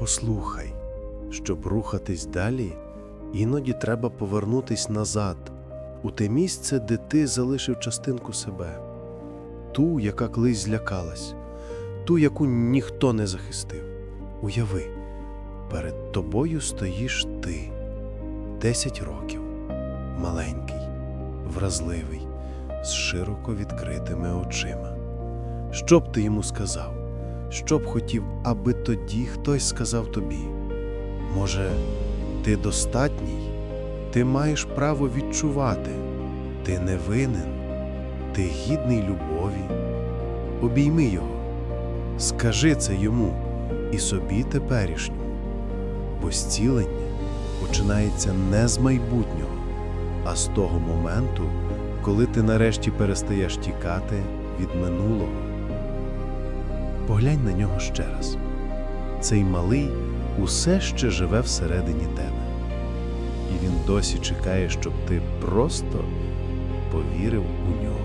Послухай, щоб рухатись далі, іноді треба повернутись назад, у те місце, де ти залишив частинку себе, ту, яка колись злякалась, ту, яку ніхто не захистив. Уяви, перед тобою стоїш ти, десять років, маленький, вразливий, з широко відкритими очима. Що б ти йому сказав? Що б хотів, аби тоді хтось сказав тобі? Може, ти достатній? Ти маєш право відчувати, ти не винен, ти гідний любові. Обійми його, скажи це йому і собі теперішньому, бо зцілення починається не з майбутнього, а з того моменту, коли ти нарешті перестаєш тікати від минулого. Поглянь на нього ще раз. Цей малий усе ще живе всередині тебе. І він досі чекає, щоб ти просто повірив у нього.